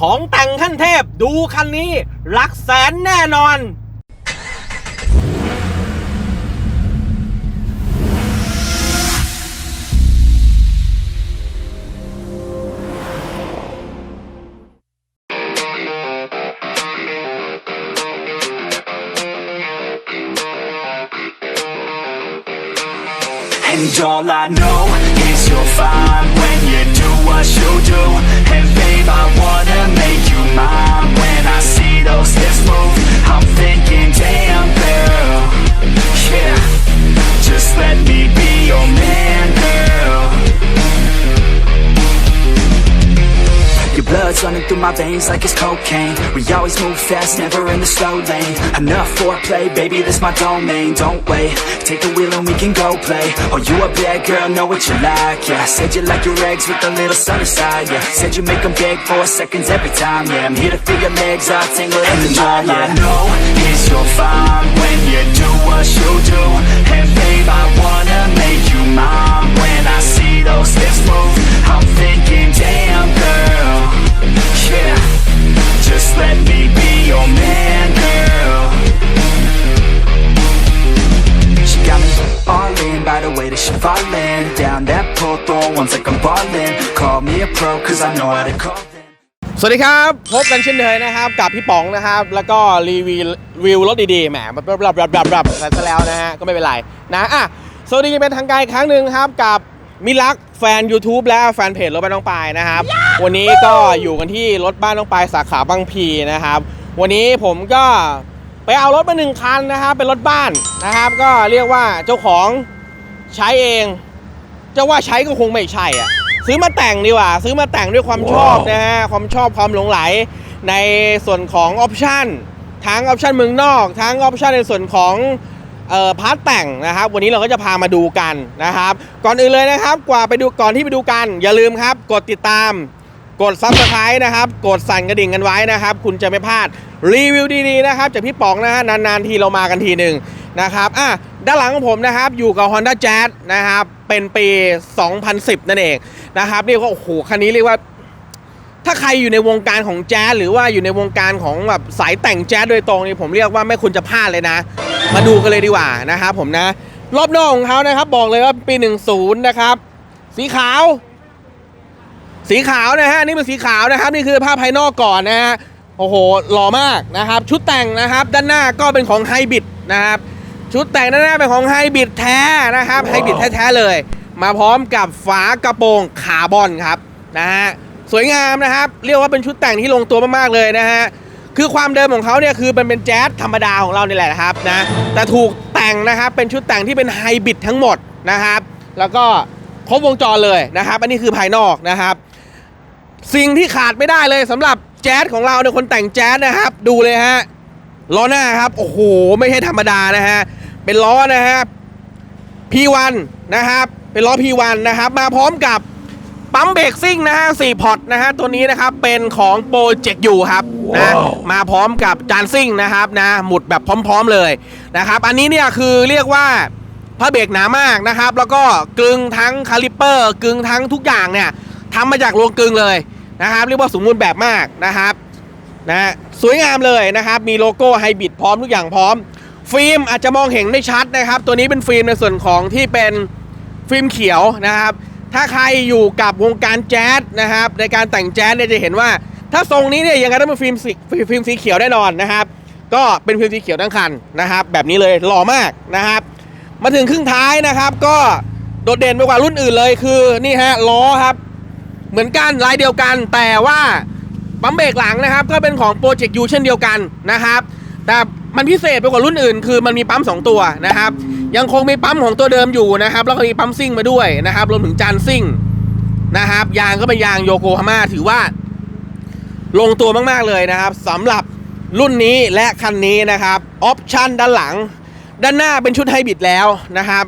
ของแต่งขั้นเทพดูคันนี้หลักแสนแน่นอน And all I know is you're fine when you do what you do And babe, I wanna make you mine. When I see those hips move, I'm thinking, damn girl. Yeah, just let me be through my veins like it's cocaine. We always move fast, never in the slow lane. Enough foreplay, baby, this my domain. Don't wait, take the wheel and we can go play. Oh, you a bad girl, know what you like, yeah. Said you like your eggs with a little sunny side, yeah. Said you make them beg for seconds every time, yeah. I'm here to your legs all tingle in the night, yeah. I know is you're fine when you do what you do. And babe, I wanna make you mine When I see those hips move, I'm thinking, damn girl Yeah, just let me be your man, girl She got me all in by the way that she fallin' Down that pole, throwing ones like I'm ballin' Call me a pro, cause I know how to call them สวัสดีครับ พบกันเช่นเคยนะครับ กับพี่ป๋องนะครับ แล้วก็รีวิววิวรถดีๆแหมแบบแบบแบบแบบแบบซะแล้วนะฮะก็ไม่เป็นไรนะอะสวัสดีเป็นทางการอีกครั้งหนึ่งครับกับ มิลักแฟน YouTube และแฟนเพจรถบ้านน้องปายนะครับ วันนี้ก็อยู่กันที่รถบ้านน้องปายสาขาบางพลีนะครับ วันนี้ผมก็ไปเอารถมาหนึ่งคันนะครับ เป็นรถบ้านนะครับ ก็เรียกว่าเจ้าของใช้เองจะว่าใช้ก็คงไม่ใช่อะซื้อมาแต่งดีกว่า ซื้อมาแต่งด้วยความชอบนะฮะความชอบความหลงไหลในส่วนของออปชันทั้งออปชันเมืองนอก ทั้งออปชันในส่วนของ เอ่อพาร์ทแต่งนะครับ วันนี้เราก็จะพามาดูกันนะครับ ก่อนอื่นเลยนะครับ กว่าไปดูก่อนที่ไปดูกัน อย่าลืมครับ กดติดตาม กดซับสไครต์นะครับ กดสั่นกระดิ่งกันไว้นะครับ คุณจะไม่พลาดรีวิวดีๆนะครับ จากพี่ป๋องนะฮะนานๆทีเรามากันทีหนึ่งนะครับอะด้านหลังของผมนะครับอยู่กับ Honda Jazz นะครับเป็นปี 2010 นั่นเองนะครับเรียกว่าโอ้โหคันนี้เรียกว่า ถ้าใครอยู่ในวงการของแจ๊สหรือว่าอยู่ในวงการของแบบสายแต่งแจ๊สโดยตรงนี่ผมเรียกว่าไม่ควรจะพลาดเลยนะ มาดูกันเลยดีกว่านะครับผมนะ รอบนอกของเขานะครับ บอกเลยว่าปี 10 นะครับ สีขาว สีขาวนะฮะนี่เป็นสีขาวนะครับ นี่คือภาพภายนอกก่อนนะฮะโอ้โหหล่อมากนะครับ ชุดแต่งนะครับ ด้านหน้าก็เป็นของไฮบริดนะครับ ชุดแต่งด้านหน้าเป็นของไฮบริดแท้นะครับไฮบริดแท้ๆเลย มาพร้อมกับฝากระโปรงคาร์บอนครับนะฮะสวยงามนะครับ เรียกว่าเป็นชุดแต่งที่ลงตัวมากๆเลยนะฮะ คือความเดิมของเขาเนี่ยคือเป็นเป็นแจ๊สธรรมดาของเรานี่แหละนะครับนะแต่ถูกแต่งนะครับเป็นชุดแต่งที่เป็นไฮบริดทั้งหมดนะครับ แล้วก็ครบวงจรเลยนะครับ อันนี้คือภายนอกนะครับ สิ่งที่ขาดไม่ได้เลยสำหรับแจ๊สของเราเนี่ยคนแต่งแจ๊สนะครับ ดูเลยฮะล้อหน้าครับโอ้โหไม่ใช่ธรรมดานะฮะเป็นล้อนะฮะ P1 นะครับ เป็นล้อ P1 นะครับ มาพร้อมกับ ปั๊มเบรกซิ่งนะฮะ4พอร์ตนะฮะตัวนี้นะครับเป็นของโปรเจกต์ยูครับนะมาพร้อมกับจานซิ่งนะครับนะหมุดแบบพร้อม ๆเลยนะครับอันนี้เนี่ยคือเรียกว่าพระเบรกหนามากนะครับ แล้วก็กึงทั้งคาลิปเปอร์กึงทั้งทุกอย่างเนี่ยทำมาจากโรงกึงเลยนะครับ เรียกว่าสมบูรณ์แบบมากนะครับนะฮะสวยงามเลยนะครับ มีโลโก้ไฮบริดพร้อมทุกอย่างพร้อม ฟิล์มอาจจะมองเห็นได้ชัดนะครับ ตัวนี้เป็นฟิล์มในส่วนของที่เป็นฟิล์มเขียวนะครับ ถ้าใครอยู่กับวงการแจ๊สนะครับ ในการแต่งแจ๊สเนี่ยจะเห็นว่า ถ้าทรงนี้เนี่ยยังไงต้องเป็นฟิล์มสีฟิล์มสีเขียวแน่นอนนะครับ ก็เป็นฟิล์มสีเขียวทั้งคันนะครับ แบบนี้เลยหล่อมากนะครับ มาถึงครึ่งท้ายนะครับ ก็โดดเด่นไปกว่ารุ่นอื่นเลยคือนี่ฮะล้อครับ เหมือนกันลายเดียวกัน แต่ว่าปั๊มเบรกหลังนะครับ ก็เป็นของโปรเจกต์ยูเช่นเดียวกันนะครับ แต่ มันพิเศษไปกว่ารุ่นอื่น คือมันมีปั๊ม 2 ตัวนะครับ ยังคงมีปั๊มของตัวเดิมอยู่นะครับ แล้วก็มีปั๊มซิ่งมาด้วยนะครับ รวมถึงจานซิ่งนะครับ ยางก็เป็นยางโยโกฮาม่าถือว่า ลงตัวมากๆเลยนะครับสำหรับรุ่นนี้และคันนี้นะครับออปชันด้านหลัง ด้านหน้าเป็นชุดไฮบริดแล้วนะครับ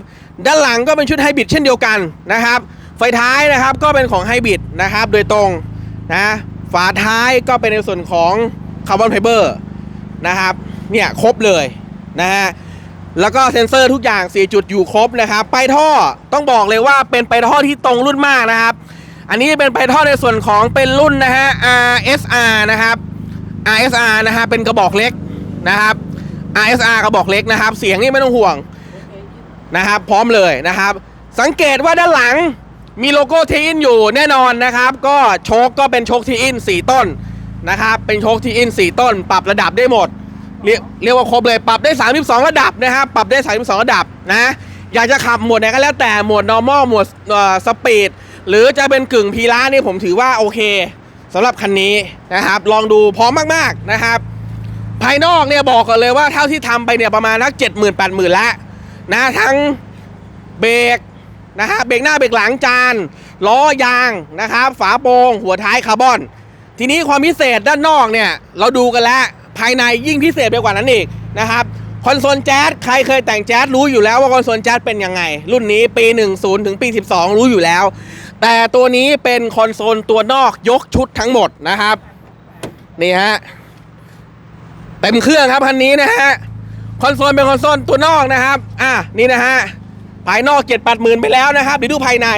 ด้านหลังก็เป็นชุดไฮบริดเช่นเดียวกันนะครับ ไฟท้ายนะครับก็เป็นของไฮบริดนะครับ โดยตรงนะฝาท้ายก็เป็นในส่วนของคาร์บอนไฟเบอร์นะครับ เนี่ยครบเลยนะฮะแล้วก็เซ็นเซอร์ทุกอย่าง 4 จุดอยู่ครบนะครับไปท่อต้องบอกเลยว่าเป็นไปท่อที่ตรงรุ่นมากนะครับ อันนี้เป็นไพทอในส่วนของเป็นรุ่นนะฮะ RSR นะครับ RSR นะฮะเป็นกระบอกเล็กนะครับ RSR กระบอกเล็กนะครับ เสียงนี่ไม่ต้องห่วงนะครับ พร้อมเลยนะครับ สังเกตว่าด้านหลังมีโลโก้ทีอินอยู่แน่นอนนะครับ ก็โชคก็เป็นโชคทีอิน4 ต้นนะครับ เป็นโชคทีอิน4 ต้น ปรับระดับได้หมด เรียกเรียกว่าครบเลยปรับได้ 32 ระดับนะครับปรับได้ 32 ระดับนะอยากจะขับหมวดไหนก็แล้วแต่หมวด normal หมวดสปีดหรือจะเป็นกึ่งพีระนี่ผมถือว่าโอเคสำหรับคันนี้นะครับ ลองดูพร้อมมากๆนะครับ ภายนอกเนี่ยบอกก่อนเลยว่าเท่าที่ทำไปเนี่ยประมาณนัก 7 0 0 0 0 8 0 0 0 0ล้วนะทั้งเบรกนะฮะเบรกหน้าเบรกหลังจานล้อยางนะครับ ฝาโปร่งหัวท้ายคาร์บอน ทีนี้ความพิเศษด้านนอกเนี่ยเราดูกันแล้ว ภายในยิ่งพิเศษไปกว่านั้นอีกนะครับคอนโซลแจ๊สใครเคยแต่งแจ๊สรู้อยู่แล้วว่าคอนโซลแจ๊สเป็นยังไง รุ่นนี้ปี 10 ถึงปี 12 รู้อยู่แล้ว แต่ตัวนี้เป็นคอนโซลตัวนอกยกชุดทั้งหมดนะครับ นี่ฮะเต็มเครื่องครับคันนี้นะฮะคอนโซลเป็นคอนโซลตัวนอกนะครับ อะนี่นะฮะภายนอกเจ็ดแปดหมื่นไปแล้วนะครับเดี๋ยวดูภายใน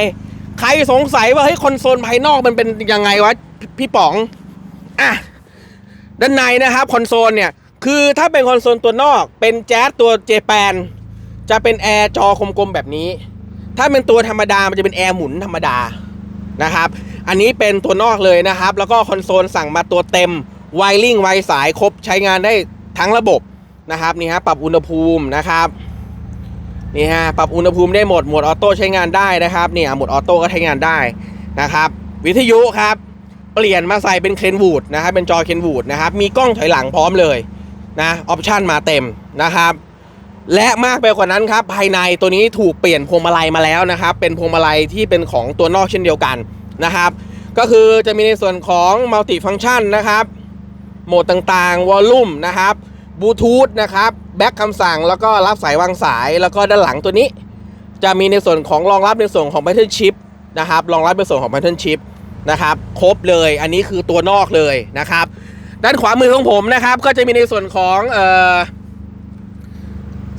ใครสงสัยว่าเฮ้ยคอนโซลภายนอกมันเป็นยังไงวะพี่พี่ป๋องอะ ด้านในนะครับคอนโซลเนี่ยคือถ้าเป็นคอนโซลตัวนอก เป็นแจ๊สตัวเจแปนจะเป็นแอร์จอคมๆแบบนี้ ถ้าเป็นตัวธรรมดามันจะเป็นแอร์หมุนธรรมดานะครับ อันนี้เป็นตัวนอกเลยนะครับ แล้วก็คอนโซลสั่งมาตัวเต็มไวริงไวสายครบใช้งานได้ทั้งระบบนะครับนี่ฮะปรับอุณหภูมินะครับนี่ฮะปรับอุณหภูมิได้หมดโหมดออโต้ใช้งานได้นะครับเนี่ยโหมดออโต้ก็ใช้งานได้นะครับ วิทยุครับ เปลี่ยนมาใส่เป็นเคนวูดนะครับเป็นจอเคนวูดนะครับมีกล้องถอยหลังพร้อมเลยนะออปชันมาเต็มนะครับ และมากไปกว่านั้นครับภายในตัวนี้ถูกเปลี่ยนพวงมาลัยมาแล้วนะครับ เป็นพวงมาลัยที่เป็นของตัวนอกเช่นเดียวกันนะครับ ก็คือจะมีในส่วนของมัลติฟัง c t ชันนะครับโหมดต่างๆวอลลุ่มนะครับบลูทูธนะครับแบ็คคำสั่งแล้วก็รับสายวางสายแล้วก็ด้านหลังตัวนี้ จะมีในส่วนของรองรับในส่วนของ Pattern Chip นะครับรองรับในส่วนของ Pattern Chip นะครับ ครบเลยอันนี้คือตัวนอกเลยนะครับ ด้านขวามือของผมนะครับ ก็จะมีในส่วนของเอ่อ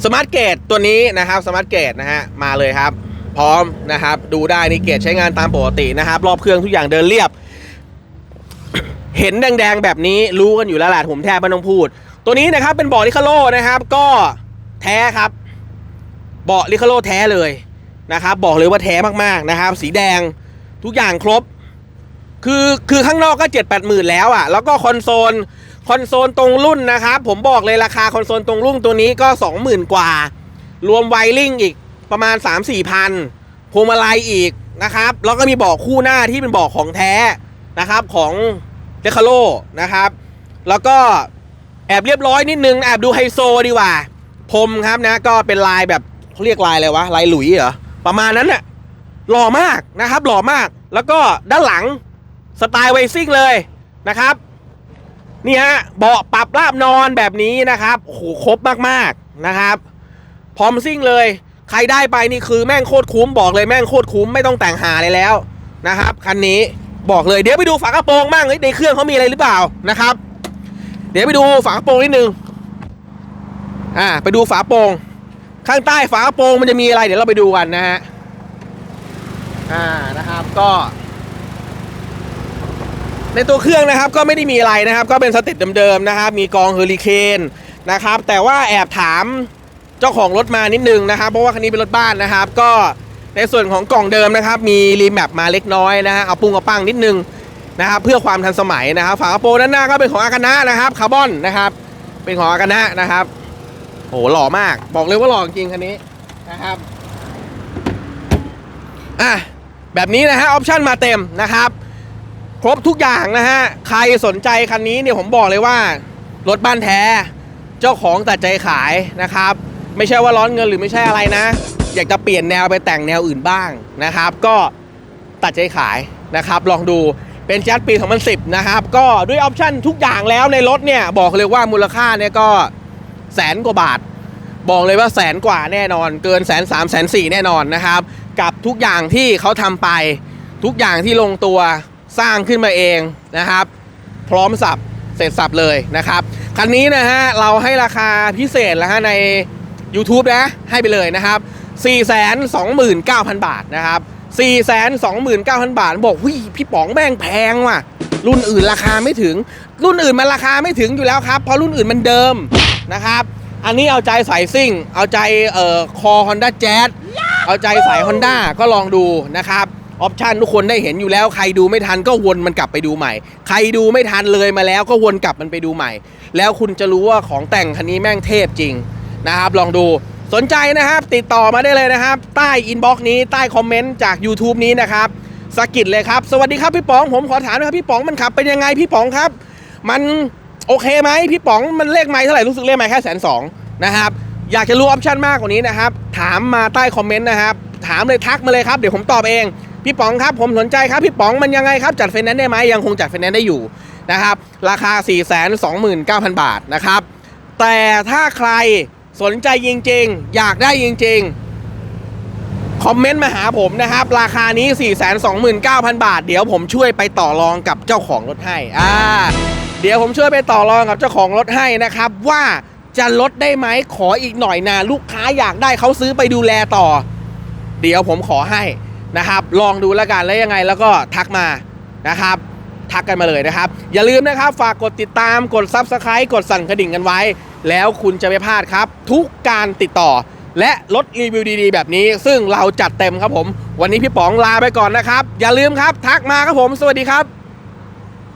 สมาร์ทเกตตัวนี้นะครับสมาร์ทเกตนะฮะมาเลยครับ พร้อมนะครับ ดูได้นี่เกตใช้งานตามปกตินะครับ รอบเครื่องทุกอย่างเดินเรียบ เห็นแดงๆแบบนี้รู้กันอยู่แล้วแหละผมแทบไม่ต้องพูด ตัวนี้นะครับเป็นเบาะลิคาโลนะครับ ก็แท้ครับเบาะลิคาโลแท้เลยนะครับ บอกเลยว่าแท้มากๆนะครับ สีแดงทุกอย่างครบ คือคือข้างนอกก็เจ็ดแปดหมื่นแล้วอะ่ะ แล้วก็คอนโซลคอนโซลตรงรุ่นนะครับผมบอกเลยราคาคอนโซลตรงรุ่นตัวนี้ก็สองหมื่นกว่า รวมไวริงอีกประมาณ3 4มสี่พันพวงมาลัยอีกนะครับ แล้วก็มีเบาะคู่หน้าที่เป็นเบาะของแท้นะครับของเดคาโลนะครับ แล้วก็แอบเรียบร้อยนิดนึงแอบดูไฮโซดีกว่าพรมครับนะก็เป็นลายแบบเขาเรียกลายอะไรวะลายหลุยเหรอประมาณนั้นน่ะหล่อมากนะครับหล่อมาก แล้วก็ด้านหลัง สไตล์ไวซิ่งเลยนะครับ นี่ฮะเบาะปรับราบนอนแบบนี้นะครับโอ้โหครบมากๆนะครับ พร้อมซิ่งเลย ใครได้ไปนี่คือแม่งโคตรคุ้มบอกเลยแม่งโคตรคุ้มไม่ต้องแต่งหาเลยแล้วนะครับคันนี้บอกเลยเดี๋ยวไปดูฝากระโปรงบ้างในเครื่องเขามีอะไรหรือเปล่านะครับ เดี๋ยวไปดูฝากระโปรงนิดนึงอ่าไปดูฝาโปรงข้างใต้ฝากระโปรงมันจะมีอะไรเดี๋ยวเราไปดูกันนะฮะอ่านะครับก็ ในตัวเครื่องนะครับก็ไม่ได้มีอะไรนะครับ ก็เป็นสเติเดิมๆนะครับ มีกองเฮอริเคนนะครับ แต่ว่าแอบถามเจ้าของรถมานิดนึงนะครับ เพราะว่าคันนี้เป็นรถบ้านนะครับ ก็ในส่วนของกล่องเดิมนะครับ มีรีแมปมาเล็กน้อยนะฮะเอาปุ้งเอาปังนิดนึงนะครับ เพื่อความทันสมัยนะครับ ฝากระโปรงด้านหน้าก็เป็นของอากานะนะครับคาร์บอนนะครับ เป็นของอากานะนะครับโหหล่อมาก บอกเลยว่าหล่อจริงคันนี้นะครับอะแบบนี้นะฮะออปชั่นมาเต็มนะครับ ครบทุกอย่างนะฮะ ใครสนใจคันนี้เนี่ยผมบอกเลยว่า รถบ้านแท้ เจ้าของตัดใจขายนะครับ ไม่ใช่ว่าร้อนเงินหรือไม่ใช่อะไรนะ อยากจะเปลี่ยนแนวไปแต่งแนวอื่นบ้างนะครับ ก็ตัดใจขายนะครับ ลองดูเป็นแจ๊สปี 2010 นะครับ ก็ด้วยออปชั่นทุกอย่างแล้วในรถเนี่ย บอกเลยว่ามูลค่าเนี่ยก็แสนกว่าบาท บอกเลยว่าแสนกว่าแน่นอน เกินแสนสามแสนสี่แน่นอนนะครับ กับทุกอย่างที่เขาทำไป ทุกอย่างที่ลงตัว สร้างขึ้นมาเองนะครับ พร้อมสับเสร็จสับเลยนะครับ คันนี้นะฮะเราให้ราคาพิเศษแล้วฮะใน YouTube นะ ให้ไปเลยนะครับ 429,000 บาทนะครับ 4 2 9 0 0 0 บาท บอกหุยพี่ป๋องแม่งแพงว่ะ รุ่นอื่นราคาไม่ถึง รุ่นอื่นมันราคาไม่ถึงอยู่แล้วครับ เพราะรุ่นอื่นมันเดิมนะครับ อันนี้เอาใจสายซิ่ง เอาใจเอ่อคอ Honda Jazz เอาใจสาย Honda ก็ลองดูนะครับ ออปชันทุกคนได้เห็นอยู่แล้วใครดูไม่ทันก็วนมันกลับไปดูใหม่ ใครดูไม่ทันเลยมาแล้วก็วนกลับมันไปดูใหม่ แล้วคุณจะรู้ว่าของแต่งคันนี้แม่งเทพจริงนะครับ ลองดูสนใจนะครับ ติดต่อมาได้เลยนะครับ ใต้อินบ็อกซ์นี้ใต้คอมเมนต์จาก YouTube นี้นะครับสกิดเลยครับ สวัสดีครับพี่ป๋องผมขอถามนะครับพี่ป๋องมันขับเป็นยังไงพี่ป๋องครับ มันโอเคไหมพี่ป๋องมันเลขไม้เท่าไหร่รู้สึกเลขไม้แค่แสนสองนะครับอยากจะรู้ออปชันมากกว่านี้นะครับ ถามมาใต้คอมเมนต์นะครับ ถามเลยทักมาเลยครับ เดี๋ยวผมตอบเอง พี่ป๋องครับผมสนใจครับพี่ป๋องมันยังไงครับจัดไฟแนนซ์ได้ไหมยังคงจัดไฟแนนซ์ได้อยู่นะครับราคา 4 2 9 0 0 0 บาทนะครับแต่ถ้าใครสนใจจริงๆ อยากได้จริงๆ คอมเมนต์มาหาผมนะครับ ราคานี้ 429,000 บาท เดี๋ยวผมช่วยไปต่อรองกับเจ้าของรถให้อ่าเดี๋ยวผมช่วยไปต่อรองกับเจ้าของรถให้นะครับ ว่าจะลดได้ไหมขออีกหน่อยนะลูกค้าอยากได้เขาซื้อไปดูแลต่อ เดี๋ยวผมขอให้ นะครับ ลองดูแล้วกันแล้วยังไงแล้วก็ทักมานะครับ ทักกันมาเลยนะครับ อย่าลืมนะครับ ฝากกดติดตามกด Subscribe กดสั่นกระดิ่งกันไว้ แล้วคุณจะไม่พลาดครับ ทุกการติดต่อ และรถรีวิวดีๆ แบบนี้ ซึ่งเราจัดเต็มครับผม วันนี้พี่ป๋องลาไปก่อนนะครับ อย่าลืมครับ ทักมาครับผม สวัสดีครับ